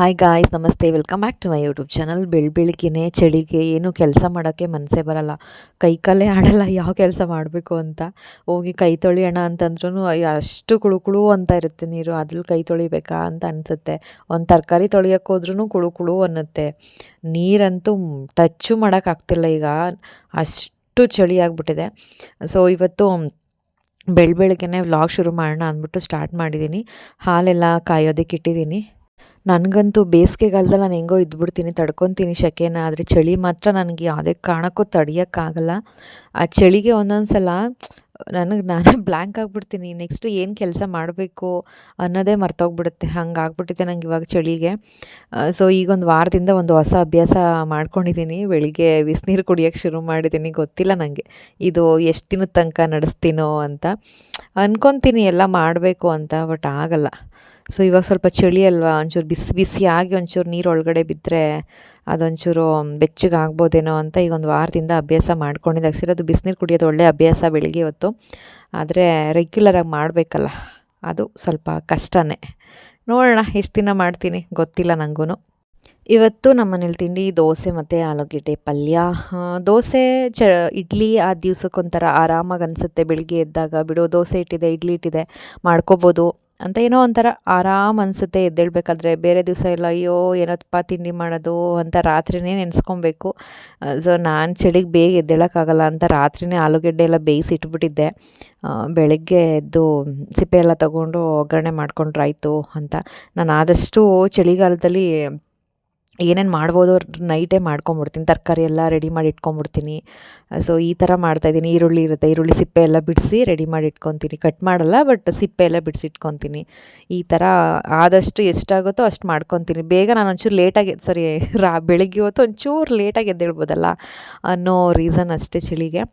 Hi guys ನಮಸ್ತೆ. Welcome back to my YouTube channel ಬೆಳ್ ಚಳಿಗೆ, ಏನು ಕೆಲಸ ಮಾಡೋಕ್ಕೆ ಮನಸ್ಸೇ ಬರಲ್ಲ. ಕೈ ಕಾಲೇ ಆಡಲ್ಲ, ಯಾವ ಕೆಲಸ ಮಾಡಬೇಕು ಅಂತ. ಹೋಗಿ ಕೈ ತೊಳಿಯೋಣ ಅಂತಂದ್ರೂ ಅಷ್ಟು ಕುಳು ಕುಳು ಅಂತ ಇರುತ್ತೆ ನೀರು. ಅದ್ರಲ್ಲಿ ಕೈ ತೊಳಿಬೇಕಾ ಅಂತ ಅನಿಸುತ್ತೆ. ಒಂದು ತರಕಾರಿ ತೊಳಿಯೋಕ್ಕೆ ಹೋದ್ರೂ ಕುಳುಕುಳು ಕುಳು ಅನ್ನುತ್ತೆ. ನೀರಂತೂ ಟಚ್ಚು ಮಾಡೋಕ್ಕಾಗ್ತಿಲ್ಲ ಈಗ. ಅಷ್ಟು ಚಳಿ ಆಗಿಬಿಟ್ಟಿದೆ. ಸೊ ಇವತ್ತು ಬೆಳ್ ವ್ಲಾಗ್ ಶುರು ಮಾಡೋಣ ಅಂದ್ಬಿಟ್ಟು ಸ್ಟಾರ್ಟ್ ಮಾಡಿದ್ದೀನಿ ಹಾಲೆಲ್ಲ ಕಾಯೋದಕ್ಕೆ ಇಟ್ಟಿದ್ದೀನಿ ನನಗಂತೂ ಬೇಸಿಗೆಗಾಲದಲ್ಲಿ ನಾನು ಹೆಂಗೋ ಇದ್ಬಿಡ್ತೀನಿ, ತಡ್ಕೊತೀನಿ ಶೆಕೆನ, ಆದರೆ ಚಳಿ ಮಾತ್ರ ನನಗೆ ಯಾವುದೇ ಕಾರಣಕ್ಕೂ ತಡೆಯೋಕ್ಕಾಗಲ್ಲ. ಆ ಚಳಿಗೆ ಒಂದೊಂದು ಸಲ ನನಗೆ ನಾನೇ ಬ್ಲ್ಯಾಂಕ್ ಆಗಿಬಿಡ್ತೀನಿ. ನೆಕ್ಸ್ಟ್ ಏನು ಕೆಲಸ ಮಾಡಬೇಕು ಅನ್ನೋದೇ ಮರ್ತೋಗ್ಬಿಡುತ್ತೆ. ಹಂಗೆ ಆಗ್ಬಿಟ್ಟಿದೆ ನಂಗೆ ಇವಾಗ ಚಳಿಗೆ. ಸೊ ಈಗೊಂದು ವಾರದಿಂದ ಒಂದು ಹೊಸ ಅಭ್ಯಾಸ ಮಾಡ್ಕೊಂಡಿದ್ದೀನಿ ಬೆಳಿಗ್ಗೆ ಬಿಸಿನೀರು ಕುಡಿಯೋಕ್ಕೆ ಶುರು ಮಾಡಿದ್ದೀನಿ ಗೊತ್ತಿಲ್ಲ ನನಗೆ ಇದು ಎಷ್ಟು ದಿನದ ತನಕ ನಡೆಸ್ತೀನೋ ಅಂತ. ಅನ್ಕೊತೀನಿ ಎಲ್ಲ ಮಾಡಬೇಕು ಅಂತ ಬಟ್ ಆಗಲ್ಲ. ಸೊ ಇವಾಗ ಸ್ವಲ್ಪ ಚಳಿ ಅಲ್ವಾ? ಒಂಚೂರು ಬಿಸಿ, ಬಿಸಿಯಾಗಿ ಒಂಚೂರು ನೀರು ಒಳಗಡೆ ಬಿದ್ದರೆ ಅದೊಂಚೂರು ಬೆಚ್ಚಗೆ ಆಗ್ಬೋದೇನೋ ಅಂತ ಈಗ ಒಂದು ವಾರದಿಂದ ಅಭ್ಯಾಸ ಮಾಡ್ಕೊಂಡಿದ್ದೆ. ಆ್ಯಕ್ಚುಲಿ ಅದು ಬಿಸಿನೀರು ಕುಡಿಯೋದು ಒಳ್ಳೆ ಅಭ್ಯಾಸ ಬೆಳಿಗ್ಗೆ ಹೊತ್ತು. ಆದರೆ ರೆಗ್ಯುಲರಾಗಿ ಮಾಡಬೇಕಲ್ಲ, ಅದು ಸ್ವಲ್ಪ ಕಷ್ಟನೇ. ನೋಡೋಣ, ಎಷ್ಟು ದಿನ ಮಾಡ್ತೀನಿ ಗೊತ್ತಿಲ್ಲ ನನಗೂ ಇವತ್ತು ನಮ್ಮ ಮನೇಲಿ ತಿಂಡಿ ದೋಸೆ ಮತ್ತು ಆಲೂಗೆಡ್ಡೆ ಪಲ್ಯ. ದೋಸೆ ಚ, ಇಡ್ಲಿ ಆ ದಿವ್ಸಕ್ಕೊಂಥರ ಆರಾಮಾಗಿ ಅನಿಸುತ್ತೆ. ಬೆಳಿಗ್ಗೆ ಎದ್ದಾಗ ಬಿಡು, ದೋಸೆ ಇಟ್ಟಿದೆ, ಇಡ್ಲಿ ಇಟ್ಟಿದೆ, ಮಾಡ್ಕೋಬೋದು. ಅಂತ ಏನೋ ಒಂಥರ ಆರಾಮ್ ಅನಿಸುತ್ತೆ ಎದ್ದೇಳಬೇಕಾದ್ರೆ. ಬೇರೆ ದಿವಸ ಎಲ್ಲ, ಅಯ್ಯೋ, ಏನಪ್ಪ ತಿಂಡಿ ಮಾಡೋದು? ಅಂತ ರಾತ್ರಿನೇ ನೆನೆಸ್ಕೊಬೇಕು. ಸೊ ನಾನು ಚಳಿಗೆ ಬೇಗ ಎದ್ದೇಳೋಕ್ಕಾಗಲ್ಲ ಅಂತ ರಾತ್ರಿನೇ ಆಲೂಗಡ್ಡೆ ಎಲ್ಲ ಬೇಯಿಸಿ ಇಟ್ಬಿಟ್ಟಿದ್ದೆ ಬೆಳಗ್ಗೆ ಎದ್ದು ಸಿಪ್ಪೆ ಎಲ್ಲ ತೊಗೊಂಡು ಒಗ್ಗರಣೆ ಮಾಡ್ಕೊಂಡ್ರಾಯ್ತು ಅಂತ. ನಾನು ಆದಷ್ಟು ಚಳಿಗಾಲದಲ್ಲಿ ಏನೇನು ಮಾಡ್ಬೋದು ನೈಟೇ ಮಾಡ್ಕೊಂಬಿಡ್ತೀನಿ. ತರಕಾರಿ ಎಲ್ಲ ರೆಡಿ ಮಾಡಿ ಇಟ್ಕೊಂಬಿಡ್ತೀನಿ. ಸೊ ಈ ಥರ ಮಾಡ್ತಾಯಿದ್ದೀನಿ ಈರುಳ್ಳಿ ಇರುತ್ತೆ. ಈರುಳ್ಳಿ ಸಿಪ್ಪೆ ಎಲ್ಲ ಬಿಡಿಸಿ ರೆಡಿ ಮಾಡಿ ಇಟ್ಕೊತೀನಿ. ಕಟ್ ಮಾಡಲ್ಲ ಬಟ್ ಸಿಪ್ಪೆ ಎಲ್ಲ ಬಿಡಿಸಿ ಇಟ್ಕೊತೀನಿ. ಈ ಥರ ಆದಷ್ಟು ಎಷ್ಟಾಗುತ್ತೋ ಅಷ್ಟು ಮಾಡ್ಕೊತೀನಿ. ಬೇಗ ನಾನು ಒಂಚೂರು ಲೇಟಾಗಿ ಸಾರಿ ರಾ, ಬೆಳಗ್ಗೆ ಹೊತ್ತು ಒಂಚೂರು ಲೇಟಾಗಿ ಎದ್ದೇಳ್ಬೋದಲ್ಲ? ಅನ್ನೋ ರೀಸನ್ ಅಷ್ಟೇ ಚಳಿಗೆ.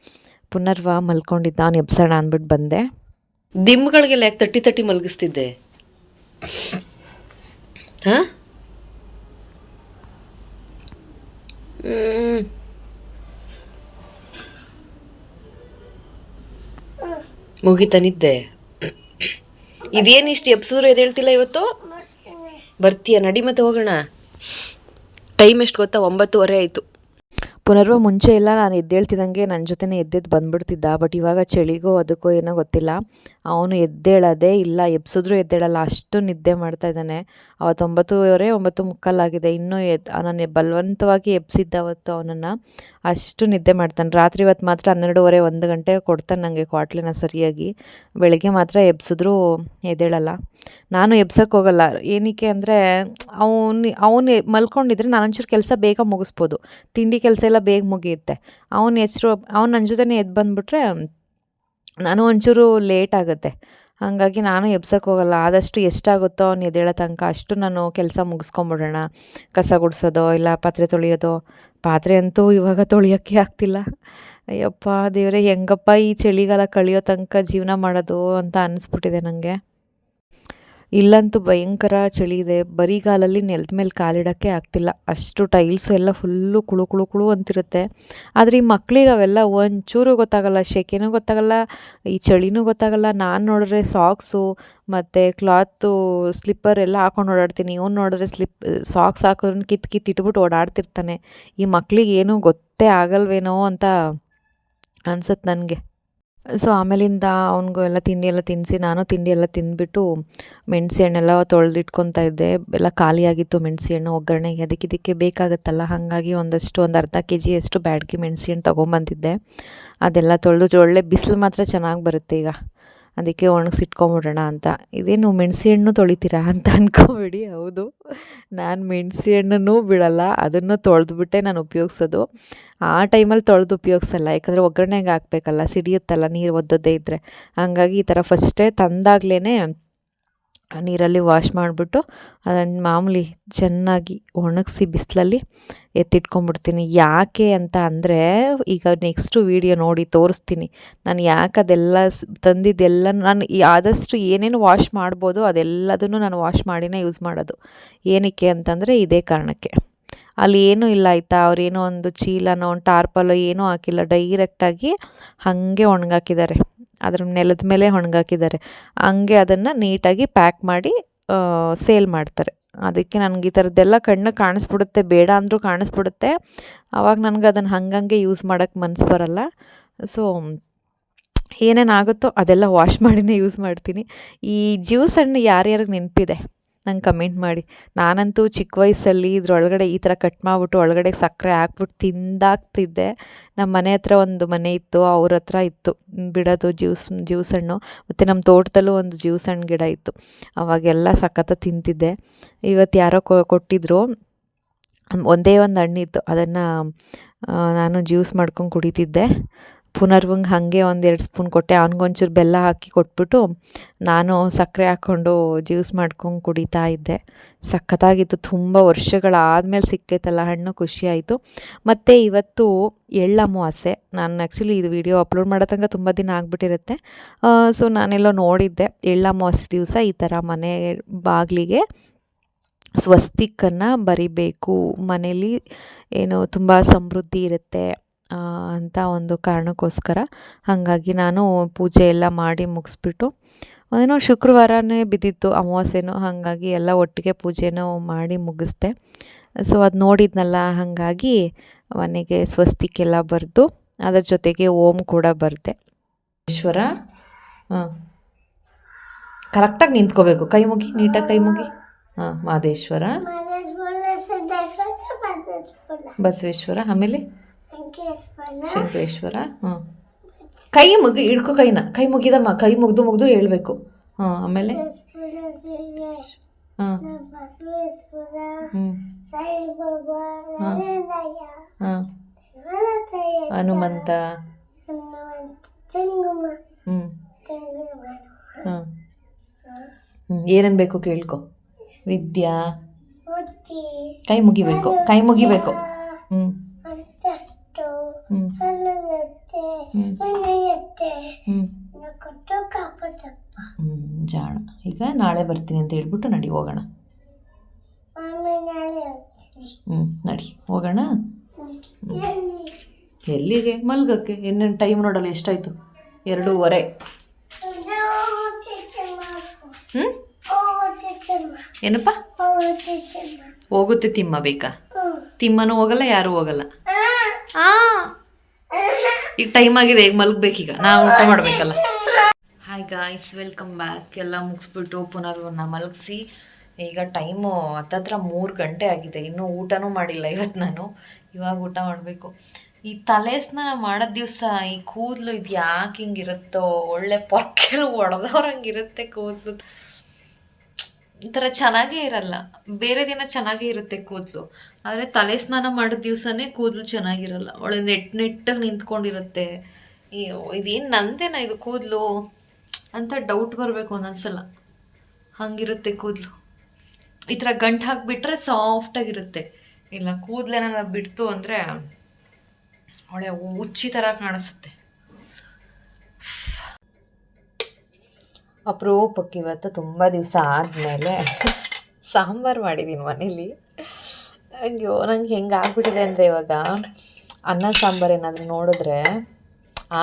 ಪುನರ್ವ ಮಲ್ಕೊಂಡಿದ್ದ, ನಾನು ಎಬ್ಸೋಣ ಅಂದ್ಬಿಟ್ಟು ಬಂದೆ. ದಿಮ್ಮುಗಳಿಗೆ ಯಾಕೆ ತಟ್ಟಿ ತಟ್ಟಿ ಮಲಗಿಸ್ತಿದ್ದೆ? ಹಾ? ಹ್ಮ್. ಮುಗೀತಾ ನಿದ್ದೆ. ಇದೇನು ಇಷ್ಟು ಎಪ್ಸಿದ್ರು ಎದ್ದೇಳ್ತಿಲ್ಲ ಇವತ್ತು? ಬರ್ತೀಯ, ನಡಿ ಮತ್ತೆ ಹೋಗೋಣ. ಟೈಮ್ ಎಷ್ಟು ಗೊತ್ತಾ? ಒಂಬತ್ತುವರೆ ಆಯಿತು. ಪುನರ್ವ ಮುಂಚೆ ಎಲ್ಲ ನಾನು ಎದ್ದೇಳ್ತಿದ್ದಂಗೆ ನನ್ನ ಜೊತೆನೇ ಎದ್ದೆದ್ದು ಬಂದ್ಬಿಡ್ತಿದ್ದ. ಬಟ್ ಇವಾಗ ಚಳಿಗೋ, ಅದಕ್ಕೋ ಏನೋ ಗೊತ್ತಿಲ್ಲ. ಅವನು ಎದ್ದೇಳೋದೇ ಇಲ್ಲ, ಎಬ್ಸಿದ್ರು ಎದ್ದೇಳಲ್ಲ, ಅಷ್ಟು ನಿದ್ದೆ ಮಾಡ್ತಾ ಇದ್ದಾನೆ. ಅವತ್ತೊಂಬತ್ತುವರೆ ಒಂಬತ್ತು ಮುಕ್ಕಾಲಾಗಿದೆ ಇನ್ನೂ ಎದ್ ನಾನು ಬಲವಂತವಾಗಿ ಎಬ್ಸಿದ್ದ ಅವತ್ತು ಅವನನ್ನು ಅಷ್ಟು ನಿದ್ದೆ ಮಾಡ್ತಾನೆ. ರಾತ್ರಿ ಇವತ್ತು ಮಾತ್ರ ಹನ್ನೆರಡೂವರೆ, ಒಂದು ಗಂಟೆ ಕೊಡ್ತಾನೆ ನನಗೆ ಕ್ವಾಟ್ಲಿನ ಸರಿಯಾಗಿ. ಬೆಳಗ್ಗೆ ಮಾತ್ರ ಎಬ್ಸಿದ್ರು ಎದ್ದೇಳಲ್ಲ. ನಾನು ಎಬ್ಸಕ್ಕೆ ಹೋಗಲ್ಲ. ಏನಕ್ಕೆ ಅಂದರೆ, ಅವನು ಅವನು ಮಲ್ಕೊಂಡಿದ್ರೆ ನಾನು ಒಂಚೂರು ಕೆಲಸ ಬೇಗ ಮುಗಿಸ್ಬೋದು. ತಿಂಡಿ ಕೆಲಸ ಎಲ್ಲ ಬೇಗ ಮುಗಿಯುತ್ತೆ. ಅವನು ಎಚ್ಚರು ಅವ್ನು ನನ್ನ ಜೊತೆನೇ ಎದ್ದು ಬಂದುಬಿಟ್ರೆ ನಾನು ಒಂಚೂರು ಲೇಟ್ ಆಗುತ್ತೆ. ಹಾಗಾಗಿ ನಾನು ಎಬ್ಸಕ್ಕೆ ಹೋಗಲ್ಲ. ಆದಷ್ಟು ಎಷ್ಟಾಗುತ್ತೋ ಅವ್ನು ಎದ್ದೇಳೋ ತನಕ ಅಷ್ಟು ನಾನು ಕೆಲಸ ಮುಗಿಸ್ಕೊಂಬಿಡೋಣ. ಕಸ ಗುಡಿಸೋದೋ, ಇಲ್ಲ ಪಾತ್ರೆ ತೊಳೆಯೋದೋ. ಪಾತ್ರೆ ಅಂತೂ ಇವಾಗ ತೊಳೆಯೋಕ್ಕೆ ಆಗ್ತಿಲ್ಲ. ಅಯ್ಯಪ್ಪ ದೇವರೇ, ಹೆಂಗಪ್ಪ ಈ ಚಳಿಗಾಲ ಕಳಿಯೋ ತನಕ ಜೀವನ ಮಾಡೋದು ಅಂತ ಅನ್ನಿಸ್ಬಿಟ್ಟಿದೆ ನನಗೆ ಇಲ್ಲಂತೂ ಭಯಂಕರ ಚಳಿ ಇದೆ. ಬರಿಗಾಲಲ್ಲಿ ನೆಲದ ಮೇಲೆ ಕಾಲಿಡೋಕ್ಕೆ ಆಗ್ತಿಲ್ಲ. ಅಷ್ಟು ಟೈಲ್ಸು ಎಲ್ಲ ಫುಲ್ಲು ಕುಳು ಕುಳು ಕುಳು ಅಂತಿರುತ್ತೆ. ಆದರೆ ಈ ಮಕ್ಕಳಿಗೆ ಅವೆಲ್ಲ ಒಂಚೂರು ಗೊತ್ತಾಗಲ್ಲ. ಶೆಕೆನೂ ಗೊತ್ತಾಗಲ್ಲ, ಈ ಚಳಿನೂ ಗೊತ್ತಾಗಲ್ಲ. ನಾನು ನೋಡಿದ್ರೆ ಸಾಕ್ಸು ಮತ್ತು ಕ್ಲಾತು ಸ್ಲಿಪ್ಪರ್ ಎಲ್ಲ ಹಾಕೊಂಡು ಓಡಾಡ್ತೀನಿ. ಇವ್ನು ನೋಡಿದ್ರೆ ಸ್ಲಿಪ್ ಸಾಕ್ಸ್ ಹಾಕೋದ್ರನ್ನ ಕಿತ್ತು ಕಿತ್ ಇಟ್ಬಿಟ್ಟು ಓಡಾಡ್ತಿರ್ತಾನೆ. ಈ ಮಕ್ಕಳಿಗೆ ಏನೂ ಗೊತ್ತೇ ಆಗಲ್ವೇನೋ ಅಂತ ಅನ್ಸುತ್ತೆ ನನಗೆ. ಸೊ ಆಮೇಲಿಂದ ಅವನಿಗೂ ಎಲ್ಲ ತಿಂಡಿ ಎಲ್ಲ ತಿನ್ನಿಸಿ ನಾನು ತಿಂಡಿ ಎಲ್ಲ ತಿಂದ್ಬಿಟ್ಟು ಮೆಣಸು ಹಣ್ಣೆಲ್ಲ ತೊಳೆದಿಟ್ಕೊತಾ ಇದ್ದೆ. ಎಲ್ಲ ಖಾಲಿಯಾಗಿತ್ತು ಮೆಣಸು ಹಣ್ಣು ಒಗ್ಗರಣೆಗೆ. ಅದಕ್ಕೆ ಇದಕ್ಕೆ ಬೇಕಾಗುತ್ತಲ್ಲ, ಹಾಗಾಗಿ ಒಂದಷ್ಟು, ಒಂದು ಅರ್ಧ ಕೆ ಜಿಯಷ್ಟು ಬ್ಯಾಡಗಿ ಮೆಣಸಿನ ಹಣ್ಣು ತೊಗೊಂಬಂದಿದ್ದೆ. ಅದೆಲ್ಲ ತೊಳೆದು, ಒಳ್ಳೆ ಬಿಸಿಲು ಮಾತ್ರ ಚೆನ್ನಾಗಿ ಬರುತ್ತೆ ಈಗ. ಅದಕ್ಕೆ ಒಣಗಿಸಿಟ್ಕೊಂಬಿಡೋಣ ಅಂತ. ಇದೇನು ಮೆಣಸಿಹಣ್ಣು ತೊಳಿತೀರಾ ಅಂತ ಅನ್ಕೋಬೇಡಿ. ಹೌದು. ನಾನು ಮೆಣಸಿ ಹಣ್ಣನ್ನು ಬಿಡಲ್ಲ. ಅದನ್ನು ತೊಳೆದ್ಬಿಟ್ಟೆ ನಾನು ಉಪಯೋಗಿಸೋದು. ಆ ಟೈಮಲ್ಲಿ ತೊಳೆದು ಉಪಯೋಗಿಸಲ್ಲ. ಯಾಕಂದರೆ ಒಗ್ಗರಣೆಗೆ ಹಾಕ್ಬೇಕಲ್ಲ. ಸಿಡಿಯುತ್ತಲ್ಲ ನೀರು ಒದ್ದೋದೇ ಇದ್ದರೆ ಹಾಗಾಗಿ ಈ ಥರ ಫಸ್ಟೇ ತಂದಾಗ್ಲೇ ನೀರಲ್ಲಿ ವಾಶ್ ಮಾಡಿಬಿಟ್ಟು ಅದನ್ನು ಮಾಮೂಲಿ ಚೆನ್ನಾಗಿ ಒಣಗಿಸಿ ಬಿಸಿಲಲ್ಲಿ ಎತ್ತಿಟ್ಕೊಂಡ್ಬಿಡ್ತೀನಿ ಯಾಕೆ ಅಂತ ಅಂದರೆ, ಈಗ ನೆಕ್ಸ್ಟು ವೀಡಿಯೋ ನೋಡಿ ತೋರಿಸ್ತೀನಿ. ನಾನು ಯಾಕೆ ಅದೆಲ್ಲ ತಂದಿದ್ದೆಲ್ಲ ನಾನು ಆದಷ್ಟು ಏನೇನು ವಾಶ್ ಮಾಡ್ಬೋದು ಅದೆಲ್ಲದನ್ನು ನಾನು ವಾಶ್ ಮಾಡಿನೇ ಯೂಸ್ ಮಾಡೋದು. ಏನಕ್ಕೆ ಅಂತಂದರೆ ಇದೇ ಕಾರಣಕ್ಕೆ. ಅಲ್ಲಿ ಏನೂ ಇಲ್ಲ ಆಯಿತಾ? ಅವ್ರೇನೋ ಒಂದು ಚೀಲನೋ, ಒಂದು ಟಾರ್ಪಲೋ ಏನೂ ಹಾಕಿಲ್ಲ. ಡೈರೆಕ್ಟಾಗಿ ಹಾಗೆ ಒಣಗಾಕಿದ್ದಾರೆ. ಅದ್ರ ನೆಲದ ಮೇಲೆ ಒಣಗಾಕಿದ್ದಾರೆ. ಹಂಗೆ ಅದನ್ನು ನೀಟಾಗಿ ಪ್ಯಾಕ್ ಮಾಡಿ ಸೇಲ್ ಮಾಡ್ತಾರೆ. ಅದಕ್ಕೆ ನನಗೆ ಈ ಥರದ್ದೆಲ್ಲ ಕಣ್ಣು ಕಾಣಿಸ್ಬಿಡುತ್ತೆ. ಬೇಡ ಅಂದರೂ ಕಾಣಿಸ್ಬಿಡುತ್ತೆ. ಆವಾಗ ನನಗೆ ಅದನ್ನು ಹಂಗಂಗೆ ಯೂಸ್ ಮಾಡೋಕ್ಕೆ ಮನಸ್ಸು ಬರಲ್ಲ. ಸೊ ಏನೇನಾಗುತ್ತೋ ಅದೆಲ್ಲ ವಾಶ್ ಮಾಡಿನೇ ಯೂಸ್ ಮಾಡ್ತೀನಿ. ಈ ಜ್ಯೂಸ್ ಹಣ್ಣು ಯಾರ್ಯಾರಿಗೆ ನೆನಪಿದೆ? ನಂಗೆ ಕಮೆಂಟ್ ಮಾಡಿ. ನಾನಂತೂ ಚಿಕ್ಕ ವಯಸ್ಸಲ್ಲಿ ಇದ್ರೊಳಗಡೆ ಈ ಥರ ಕಟ್ ಮಾಡಿಬಿಟ್ಟು ಒಳಗಡೆ ಸಕ್ಕರೆ ಹಾಕ್ಬಿಟ್ಟು ತಿಂದಾಗ್ತಿದ್ದೆ. ನಮ್ಮ ಮನೆ ಹತ್ರ ಒಂದು ಮನೆ ಇತ್ತು, ಅವ್ರ ಹತ್ರ ಇತ್ತು. ಬಿಡೋದು ಜ್ಯೂಸ್ ಜ್ಯೂಸ್ ಹಣ್ಣು, ಮತ್ತು ನಮ್ಮ ತೋಟದಲ್ಲೂ ಒಂದು ಜ್ಯೂಸ್ ಹಣ್ಣು ಗಿಡ ಇತ್ತು. ಅವಾಗೆಲ್ಲ ಸಖತ್ತ ತಿಂತಿದ್ದೆ. ಇವತ್ತು ಯಾರೋ ಕೊಟ್ಟಿದ್ರು. ಒಂದೇ ಒಂದು ಹಣ್ಣಿತ್ತು. ಅದನ್ನು ನಾನು ಜ್ಯೂಸ್ ಮಾಡ್ಕೊಂಡು ಕುಡಿತಿದ್ದೆ. ಪುನರ್ವಂಗೆ ಹಾಗೆ ಒಂದೆರಡು ಸ್ಪೂನ್ ಕೊಟ್ಟೆ. ಅವ್ನಿಗೊಂಚೂರು ಬೆಲ್ಲ ಹಾಕಿ ಕೊಟ್ಬಿಟ್ಟು ನಾನು ಸಕ್ಕರೆ ಹಾಕ್ಕೊಂಡು ಜ್ಯೂಸ್ ಮಾಡ್ಕೊಂಡು ಕುಡಿತಾ ಇದ್ದೆ. ಸಖತ್ತಾಗಿತ್ತು. ತುಂಬ ವರ್ಷಗಳಾದಮೇಲೆ ಸಿಕ್ಕೈತಲ್ಲ, ಹಣ್ಣು ಖುಷಿ ಆಯಿತು ಮತ್ತು ಇವತ್ತು ಎಳ್ಳು ಅಮಾವಾಸ್ಯೆ. ನಾನು ಆ್ಯಕ್ಚುಲಿ ಇದು ವಿಡಿಯೋ ಅಪ್ಲೋಡ್ ಮಾಡೋ ತನಕ ತುಂಬ ದಿನ ಆಗಿಬಿಟ್ಟಿರುತ್ತೆ. ಸೊ ನಾನೆಲ್ಲೋ ನೋಡಿದ್ದೆ. ಎಳ್ಳು ಅಮಾವಾಸ್ಯೆ ದಿವಸ ಈ ಥರ ಮನೆ ಬಾಗಿಲಿಗೆ ಸ್ವಸ್ತಿಕನ್ನು ಬರಿಬೇಕು. ಮನೇಲಿ ಏನು ತುಂಬ ಸಮೃದ್ಧಿ ಇರುತ್ತೆ. ಅಂತ ಒಂದು ಕಾರಣಕ್ಕೋಸ್ಕರ ಹಾಗಾಗಿ ನಾನು ಪೂಜೆ ಎಲ್ಲ ಮಾಡಿ ಮುಗಿಸ್ಬಿಟ್ಟು ಏನೋ ಶುಕ್ರವಾರನೇ ಬಿದ್ದಿತ್ತು ಅಮಾವಾಸ್ಯೆನೂ ಹಾಗಾಗಿ ಎಲ್ಲ ಒಟ್ಟಿಗೆ ಪೂಜೆನೂ ಮಾಡಿ ಮುಗಿಸ್ದೆ. ಸೊ ಅದು ನೋಡಿದ್ನಲ್ಲ ಹಾಗಾಗಿ ಮನೆಗೆ ಸ್ವಸ್ತಿಕೆಲ್ಲ ಬರೆದು ಅದರ ಜೊತೆಗೆ ಓಂ ಕೂಡ ಬರೆದೆ. ಈಶ್ವರ? ಹಾಂ. ಕರೆಕ್ಟಾಗಿ ನಿಂತ್ಕೋಬೇಕು. ಕೈ ಮುಗಿ ನೀಟಾಗಿ ಕೈ ಮುಗಿ. ಹಾಂ ಮಾದೇಶ್ವರ. ಬಸವೇಶ್ವರ ಆಮೇಲೆ? ಶಂಕರೇಶ್ವರ ಹ್ಞೂ ಕೈ ಮುಗಿ ಹಿಡ್ಕೊ ಕೈನ. ಕೈ ಮುಗಿದಮ್ಮ ಕೈ ಮುಗ್ದು ಮುಗ್ದು ಹೇಳ್ಬೇಕು. ಹಾಂ ಆಮೇಲೆ? ಹಾಂ ಹಾಂ ಹನುಮಂತ. ಹ್ಞೂ ಹಾಂ ಏನೇನು ಬೇಕು ಕೇಳ್ಕೊ. ವಿದ್ಯಾ. ಕೈ ಮುಗಿಬೇಕು. ಕೈ ಮುಗಿಬೇಕು. ಹ್ಞೂ ಜಾಣ. ಈಗ ನಾಳೆ ಬರ್ತೀನಿ ಅಂತ ಹೇಳ್ಬಿಟ್ಟು ನಡಿ ಹೋಗೋಣ. ಹ್ಞೂ ನಡಿ ಹೋಗೋಣ? ಎಲ್ಲಿಗೆ? ಮಲ್ಗಕ್ಕೆ. ಇನ್ನೇನು ಟೈಮ್ ನೋಡಲ್ಲ ಎಷ್ಟಾಯಿತು? ಎರಡೂವರೆ. ಹ್ಞೂ ಏನಪ್ಪ? ಹೋಗುತ್ತೆ ತಿಮ್ಮ ಬೇಕಾ? ತಿಮ್ಮನೂ ಹೋಗಲ್ಲ ಯಾರೂ ಹೋಗಲ್ಲ. ಆ. ಈಗ ಟೈಮ್ ಆಗಿದೆ ಈಗ ಮಲ್ಗ್ಬೇಕೀಗ ನಾವು ಊಟ ಮಾಡಬೇಕಲ್ಲ. ಹಾಯ್ ಗಾಯ್ಸ್ ವೆಲ್ಕಮ್ ಬ್ಯಾಕ್ ಎಲ್ಲ ಮುಗಿಸ್ಬಿಟ್ಟು ಪುನರ್ವನ್ನ ಮಲಗಿಸಿ. ಈಗ ಟೈಮು ಹತ್ತತ್ರ ಮೂರು ಗಂಟೆ ಆಗಿದೆ. ಇನ್ನೂ ಊಟನೂ ಮಾಡಿಲ್ಲ ಇವತ್ತು ನಾನು. ಇವಾಗ ಊಟ ಮಾಡಬೇಕು. ಈ ತಲೆ ಸ್ನಾನ ಮಾಡೋ ದಿವಸ ಈ ಕೂದಲು ಇದು ಯಾಕೆ ಹಿಂಗಿರುತ್ತೋ? ಒಳ್ಳೆ ಪೊರ್ಕೆಲ್ಲ ಒಡೆದವ್ರಂಗಿರುತ್ತೆ ಕೂದಲು. ಈ ಥರ ಚೆನ್ನಾಗೇ ಇರಲ್ಲ. ಬೇರೆ ದಿನ ಚೆನ್ನಾಗೇ ಇರುತ್ತೆ ಕೂದಲು. ಆದರೆ ತಲೆ ಸ್ನಾನ ಮಾಡಿದ ದಿವಸನೇ ಕೂದಲು ಚೆನ್ನಾಗಿರಲ್ಲ. ಒಳ್ಳೆ ನೆಟ್ ನೆಟ್ಟಾಗಿ ನಿಂತ್ಕೊಂಡಿರುತ್ತೆ. ಇದೇನು ನಂದೇನ ಇದು ಕೂದಲು? ಅಂತ ಡೌಟ್ ಬರಬೇಕು ಒಂದೊಂದ್ಸಲ. ಹಂಗಿರುತ್ತೆ ಕೂದಲು. ಈ ಥರ ಗಂಟು ಹಾಕಿಬಿಟ್ರೆ ಸಾಫ್ಟಾಗಿರುತ್ತೆ ಇಲ್ಲ ಕೂದಲೇನಾರ ಬಿಡ್ತು ಅಂದರೆ ಒಳ್ಳೆ ಉಚ್ಚಿ ಥರ ಕಾಣಿಸುತ್ತೆ. ಅಪರೂಪಕ್ಕೆ ಇವತ್ತು ತುಂಬ ದಿವಸ ಆದಮೇಲೆ ಸಾಂಬಾರು ಮಾಡಿದ್ದೀನಿ ಮನೇಲಿ. ಅಯ್ಯೋ, ನಂಗೆ ಹೆಂಗೆ ಆಗ್ಬಿಟ್ಟಿದೆ ಅಂದರೆ ಇವಾಗ ಅನ್ನ ಸಾಂಬಾರು ಏನಾದರೂ ನೋಡಿದ್ರೆ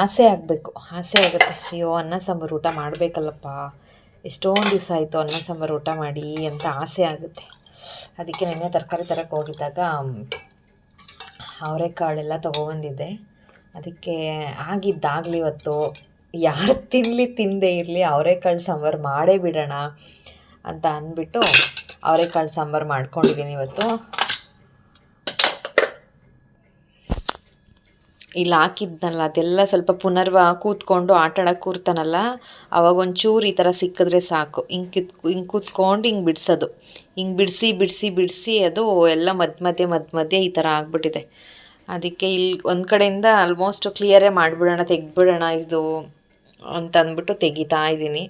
ಆಸೆ ಆಗಬೇಕು, ಆಸೆ ಆಗುತ್ತೆ. ಅಯ್ಯೋ, ಅನ್ನ ಸಾಂಬಾರು ಊಟ ಮಾಡಬೇಕಲ್ಲಪ್ಪ. ಎಷ್ಟೊಂದು ದಿವಸ ಆಯಿತು ಅನ್ನ ಸಾಂಬಾರು ಊಟ ಮಾಡಿ ಅಂತ ಆಸೆ ಆಗುತ್ತೆ. ಅದಕ್ಕೆ ನೆನ್ನೆ ತರಕಾರಿ ತರಕ್ಕೆ ಹೋಗಿದ್ದಾಗ ಅವರೆಕಾಳೆಲ್ಲ ತೊಗೊಬಂದಿದ್ದೆ ಅದಕ್ಕೆ ಆಗಿದ್ದಾಗಲಿ ಇವತ್ತು ಯಾರು ತಿನ್ನಲಿ ತಿಂದೇ ಇರಲಿ, ಅವರೆಕಾಳು ಸಾಂಬಾರು ಮಾಡೇ ಬಿಡೋಣ ಅಂತ ಅಂದ್ಬಿಟ್ಟು ಅವರೆಕಾಳು ಸಾಂಬಾರು ಮಾಡ್ಕೊಂಡಿದ್ದೀನಿ ಇವತ್ತು. ಇಲ್ಲಿ, ಹಾಕಿದ್ನಲ್ಲ, ಅದೆಲ್ಲ ಸ್ವಲ್ಪ ಪುನರ್ವ ಕೂತ್ಕೊಂಡು ಆಟ ಆಡೋಕೆ ಕೂರ್ತಾನಲ್ಲ, ಅವಾಗ ಒಂಚೂರು ಈ ಥರ ಸಿಕ್ಕಿದ್ರೆ ಸಾಕು. ಹಿಂಗೆ ಕಿತ್, ಹಿಂಗೆ ಕೂತ್ಕೊಂಡು ಹಿಂಗೆ ಬಿಡಿಸೋದು. ಹಿಂಗೆ ಬಿಡಿಸಿ ಬಿಡಿಸಿ ಬಿಡಿಸಿ ಅದು ಎಲ್ಲ ಮಧ್ಯ ಮಧ್ಯೆ ಮಧ್ಯ ಮಧ್ಯೆ ಈ ಥರ ಆಗಿಬಿಟ್ಟಿದೆ. ಅದಕ್ಕೆ ಇಲ್ಲಿ ಒಂದು ಕಡೆಯಿಂದ ಆಲ್ಮೋಸ್ಟ್ ಕ್ಲಿಯರೇ ಮಾಡಿಬಿಡೋಣ, ತೆಗ್ದುಬಿಡೋಣ ಇದು. ಅಂತ ಅಂದ್ಬಿಟ್ಟು ತೆಗಿತಾ ಇದ್ದೀನಿ.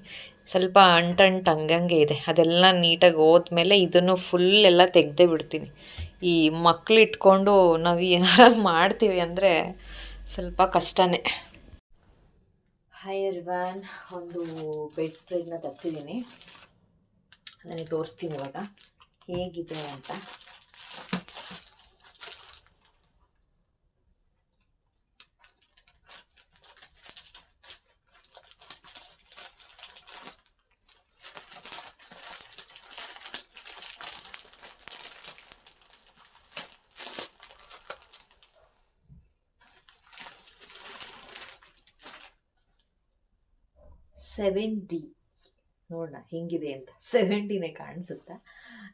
ಸ್ವಲ್ಪ ಅಂಟಂಟು ಹಂಗಂಗೆ ಇದೆ. ಅದೆಲ್ಲ ನೀಟಾಗಿ ಹೋದ್ಮೇಲೆ ಇದನ್ನು ಫುಲ್ ಎಲ್ಲ ತೆಗ್ದೇ ಬಿಡ್ತೀನಿ. ಈ ಮಕ್ಳು ಇಟ್ಕೊಂಡು ನಾವು ಏನಾರು ಮಾಡ್ತೀವಿ ಅಂದರೆ ಸ್ವಲ್ಪ ಕಷ್ಟನೇ. ಹಾಯ್ ಎರಿವಾನ್ ಒಂದು ಬೆಡ್ ಸ್ಪ್ರೆಡ್ನ ತರಿಸಿದ್ದೀನಿ ನನಗೆ ತೋರಿಸ್ತೀನಿ ಇವಾಗ. ಹೇಗಿದೆ ಅಂತ. ಸೆವೆಂಟಿ ನೋಡೋಣ, ಹೆಂಗಿದೆ ಅಂತ. ಸೆವೆಂಟಿನೇ ಕಾಣಿಸುತ್ತಾ?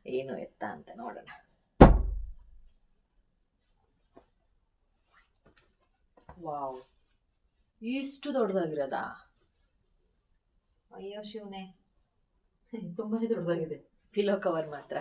ಏನು ಎತ್ತ ಅಂತ ನೋಡೋಣ. ವಾವ್. ಇಷ್ಟು ದೊಡ್ಡದಾಗಿರೋದಾ? ಅಯ್ಯೋ ಶಿವನೇ. ತುಂಬಾ ದೊಡ್ಡದಾಗಿದೆ. ಪಿಲೋ ಕವರ್ ಮಾತ್ರ.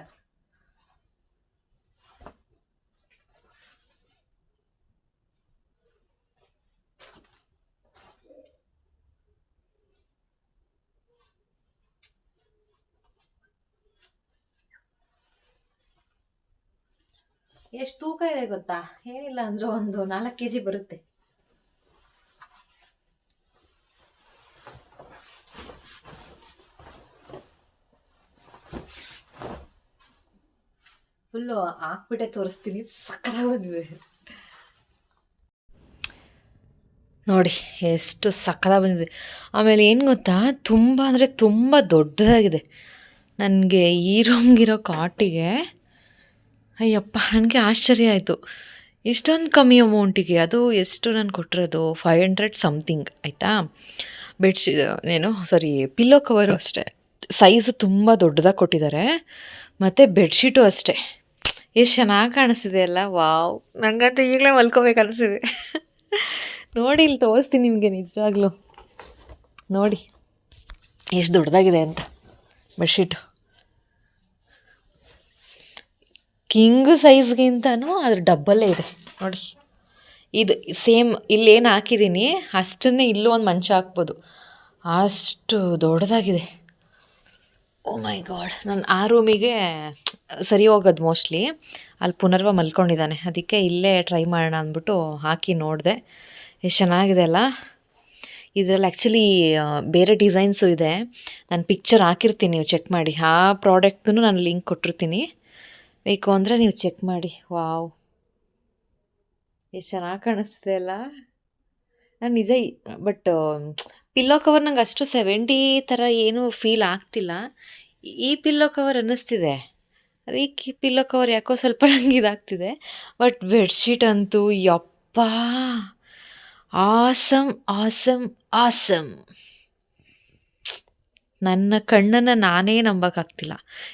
ಎಷ್ಟು ತೂಕ ಇದೆ ಗೊತ್ತಾ? ಏನಿಲ್ಲ ಅಂದ್ರೆ ಒಂದು ನಾಲ್ಕು ಕೆ ಜಿ ಬರುತ್ತೆ. ಫುಲ್ಲು ಹಾಕ್ಬಿಟ್ಟೆ ತೋರಿಸ್ತೀನಿ. ಸಕ್ಕತ್ತಾಗಿ ಬಂದಿದೆ. ನೋಡಿ, ಎಷ್ಟು ಸಕ್ಕತ್ತಾಗಿ ಬಂದಿದೆ. ಆಮೇಲೆ ಏನು ಗೊತ್ತಾ? ತುಂಬ ಅಂದರೆ ತುಂಬ ದೊಡ್ಡದಾಗಿದೆ. ನನಗೆ ಈ ರೂಮ್ಗಿರೋ ಕಾಟಿಗೆ ಅಯ್ಯಪ್ಪ, ನನಗೆ ಆಶ್ಚರ್ಯ ಆಯಿತು. ಇಷ್ಟೊಂದು ಕಮ್ಮಿ ಅಮೌಂಟಿಗೆ ಅದು ಎಷ್ಟು ನಾನು ಕೊಟ್ಟಿರೋದು? ಫೈವ್ ಹಂಡ್ರೆಡ್ ಸಮಥಿಂಗ್ ಆಯಿತಾ? ಬೆಡ್ಶೀ ಏನು ಸಾರಿ ಪಿಲ್ಲೋ ಕವರು ಅಷ್ಟೇ. ಸೈಜು ತುಂಬ ದೊಡ್ಡದಾಗಿ ಕೊಟ್ಟಿದ್ದಾರೆ. ಮತ್ತು ಬೆಡ್ಶೀಟು ಅಷ್ಟೇ. ಎಷ್ಟು ಚೆನ್ನಾಗಿ ಕಾಣಿಸ್ತಿದೆ ಅಲ್ಲ, ವಾವ್. ನನಗಂತೂ ಈಗಲೇ ಮಲ್ಕೋಬೇಕು ಅನಿಸ್ತಿದೆ. ನೋಡಿ, ಇಲ್ಲಿ ತೋರಿಸ್ತೀನಿ ನಿಮಗೆ ನಿಜವಾಗ್ಲೂ. ನೋಡಿ, ಎಷ್ಟು ದೊಡ್ಡದಾಗಿದೆ ಅಂತ ಬೆಡ್ಶೀಟು ಕಿಂಗ್ ಸೈಜ್ಗಿಂತನೂ ಅದ್ರ ಡಬ್ಬಲ್ಲೇ ಇದೆ. ನೋಡಿ. ಇದು ಸೇಮ್ ಇಲ್ಲೇನು ಹಾಕಿದ್ದೀನಿ ಅಷ್ಟನ್ನೇ ಇಲ್ಲೂ ಒಂದು ಮಂಚ ಹಾಕ್ಬೋದು. ಅಷ್ಟು ದೊಡ್ಡದಾಗಿದೆ. Oh my God. ನಾನು ಆ ರೂಮಿಗೆ ಸರಿ ಹೋಗೋದು ಮೋಸ್ಟ್ಲಿ. ಅಲ್ಲಿ ಪುನರ್ವ ಮಲ್ಕೊಂಡಿದ್ದಾನೆ. ಅದಕ್ಕೆ ಇಲ್ಲೇ ಟ್ರೈ ಮಾಡೋಣ ಅಂದ್ಬಿಟ್ಟು ಹಾಕಿ ನೋಡಿದೆ. ಎಷ್ಟು ಚೆನ್ನಾಗಿದೆ ಅಲ್ಲ. ಇದರಲ್ಲಿ ಆ್ಯಕ್ಚುಲಿ ಬೇರೆ ಡಿಸೈನ್ಸು ಇದೆ. ನಾನು ಪಿಕ್ಚರ್ ಹಾಕಿರ್ತೀನಿ, ನೀವು ಚೆಕ್ ಮಾಡಿ. ಆ ಪ್ರಾಡಕ್ಟ್ನು ನಾನು ಲಿಂಕ್ ಕೊಟ್ಟಿರ್ತೀನಿ. ಬೇಕು ಅಂದರೆ ನೀವು ಚೆಕ್ ಮಾಡಿ. ವಾವ್ ಎಷ್ಟು ಚೆನ್ನಾಗಿ ಕಾಣಿಸ್ತಿದೆ ಅಲ್ಲ? ನಾನು ನಿಜ ಬಟ್ ಪಿಲ್ಲೋ ಕವರ್ ನಂಗೆ ಅಷ್ಟು ಸೆವೆಂಟಿ ಥರ ಏನೂ ಫೀಲ್ ಆಗ್ತಿಲ್ಲ. ಈ ಪಿಲ್ಲೋ ಕವರ್ ಅನ್ನಿಸ್ತಿದೆ. ಈ ಕಿ ಪಿಲ್ಲೋ ಕವರ್ ಯಾಕೋ ಸ್ವಲ್ಪ ನಂಗೆ ಇದಾಗ್ತಿದೆ. ಬಟ್ ಬೆಡ್ಶೀಟ್ ಅಂತೂ ಯಪ್ಪ! ಆಸಮ್ ಆಸಮ್ ಆಸಮ್ ನನ್ನ ಕಣ್ಣನ್ನು ನಾನೇ ನಂಬೋಕ್ಕಾಗ್ತಿಲ್ಲ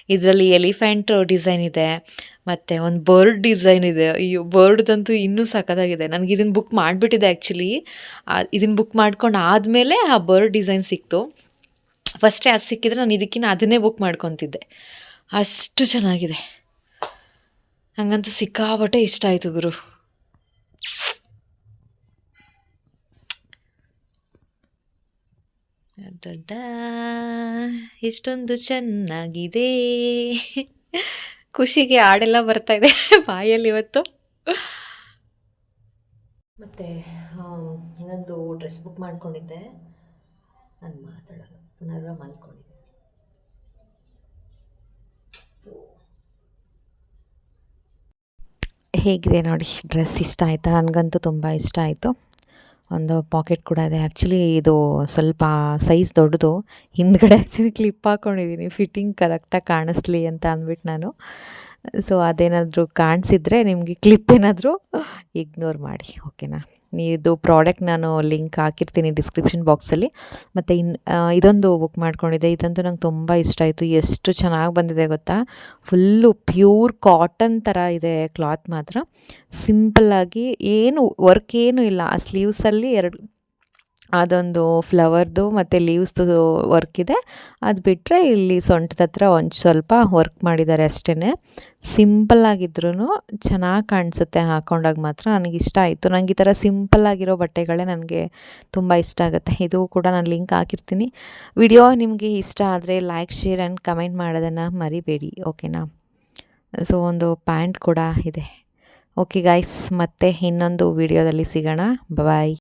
ಇದರಲ್ಲಿ ಎಲಿಫೆಂಟ್ ಡಿಸೈನ್ ಇದೆ, ಮತ್ತು ಒಂದು ಬರ್ಡ್ ಡಿಸೈನ್ ಇದೆ. ಅಯ್ಯೋ, ಬರ್ಡ್ದಂತೂ ಇನ್ನೂ ಸಖತ್ತಾಗಿದೆ. ನನಗೆ ಇದನ್ನು ಬುಕ್ ಮಾಡಿಬಿಟ್ಟಿದೆ ಆ್ಯಕ್ಚುಲಿ ಇದನ್ನು ಬುಕ್ ಮಾಡ್ಕೊಂಡು ಆದಮೇಲೆ ಆ ಬರ್ಡ್ ಡಿಸೈನ್ ಸಿಕ್ತು. ಫಸ್ಟೇ ಅದು ಸಿಕ್ಕಿದ್ರೆ ನಾನು ಇದಕ್ಕಿಂತ ಅದನ್ನೇ ಬುಕ್ ಮಾಡ್ಕೊತಿದ್ದೆ. ಅಷ್ಟು ಚೆನ್ನಾಗಿದೆ. ನನಗಂತೂ ಸಿಕ್ಕಾಪಟ್ಟೆ ಇಷ್ಟ ಆಯಿತು ಗುರು. ದೊಡ್ಡ ಇಷ್ಟೊಂದು ಚೆನ್ನಾಗಿದೆ. ಖುಷಿಗೆ ಹಾಡೆಲ್ಲ ಬರ್ತಾ ಇದೆ ಬಾಯಲ್ಲಿ ಇವತ್ತು. ಮತ್ತು ಇನ್ನೊಂದು ಡ್ರೆಸ್ ಬುಕ್ ಮಾಡ್ಕೊಂಡಿದ್ದೆ. ನಾನು ಮಾತಾಡೋಲ್ಲ ಪುನರ್ವ ಮಲ್ಕೊಂಡಿದ್ದೆ ಸೊ ಹೇಗಿದೆ ನೋಡಿ ಡ್ರೆಸ್ ಇಷ್ಟ ಆಯಿತಾ? ನನಗಂತೂ ತುಂಬ ಇಷ್ಟ ಆಯಿತು. ಒಂದು ಪಾಕೆಟ್ ಕೂಡ ಇದೆ. ಆ್ಯಕ್ಚುಲಿ ಇದು ಸ್ವಲ್ಪ ಸೈಜ್ ದೊಡ್ಡದು. ಹಿಂದ್ಗಡೆ ಆ್ಯಕ್ಚುಲಿ ಕ್ಲಿಪ್ ಹಾಕ್ಕೊಂಡಿದ್ದೀನಿ ಫಿಟ್ಟಿಂಗ್ ಕರೆಕ್ಟಾಗಿ ಕಾಣಿಸ್ಲಿ ಅಂತ ಅಂದ್ಬಿಟ್ಟು ನಾನು. ಸೊ ಅದೇನಾದರೂ ಕಾಣಿಸಿದ್ರೆ ನಿಮಗೆ ಕ್ಲಿಪ್ ಏನಾದರೂ ಇಗ್ನೋರ್ ಮಾಡಿ. ಓಕೆನಾ ಇದು ಪ್ರಾಡಕ್ಟ್ ನಾನು ಲಿಂಕ್ ಹಾಕಿರ್ತೀನಿ ಡಿಸ್ಕ್ರಿಪ್ಷನ್ ಬಾಕ್ಸಲ್ಲಿ. ಮತ್ತು ಇನ್ ಇದೊಂದು ಬುಕ್ ಮಾಡ್ಕೊಂಡಿದ್ದೆ. ಇದಂತೂ ನಂಗೆ ತುಂಬ ಇಷ್ಟ ಆಯಿತು. ಎಷ್ಟು ಚೆನ್ನಾಗಿ ಬಂದಿದೆ ಗೊತ್ತಾ? ಫುಲ್ಲು ಪ್ಯೂರ್ ಕಾಟನ್ ಥರ ಇದೆ ಕ್ಲಾತ್ ಮಾತ್ರ. ಸಿಂಪಲ್ಲಾಗಿ ಏನು, ವರ್ಕ್ ಏನೂ ಇಲ್ಲ. ಆ ಸ್ಲೀವ್ಸಲ್ಲಿ ಎರಡು ಅದೊಂದು ಫ್ಲವರ್ದು ಮತ್ತು ಲೀವ್ಸ್ದು ವರ್ಕ್ ಇದೆ. ಅದು ಬಿಟ್ಟರೆ ಇಲ್ಲಿ ಸೊಂಟದ ಹತ್ರ ಒಂದು ಸ್ವಲ್ಪ ವರ್ಕ್ ಮಾಡಿದ್ದಾರೆ ಅಷ್ಟೇ ಸಿಂಪಲ್ಲಾಗಿದ್ರೂ ಚೆನ್ನಾಗಿ ಕಾಣಿಸುತ್ತೆ ಹಾಕೊಂಡಾಗ ಮಾತ್ರ ನನಗೆ ಇಷ್ಟ ಆಯಿತು. ನನಗೆ ಈ ಥರ ಸಿಂಪಲ್ಲಾಗಿರೋ ಬಟ್ಟೆಗಳೇ ನನಗೆ ತುಂಬ ಇಷ್ಟ ಆಗುತ್ತೆ. ಇದು ಕೂಡ ನಾನು ಲಿಂಕ್ ಹಾಕಿರ್ತೀನಿ. ವಿಡಿಯೋ ನಿಮಗೆ ಇಷ್ಟ ಆದರೆ ಲೈಕ್, ಶೇರ್ ಆ್ಯಂಡ್ ಕಮೆಂಟ್ ಮಾಡೋದನ್ನು ಮರಿಬೇಡಿ, ಓಕೆನಾ? ಸೊ, ಒಂದು ಪ್ಯಾಂಟ್ ಕೂಡ ಇದೆ. ಓಕೆ, ಗಾಯ್ಸ್, ಮತ್ತೆ ಇನ್ನೊಂದು ವಿಡಿಯೋದಲ್ಲಿ ಸಿಗೋಣ. ಬಾಯ್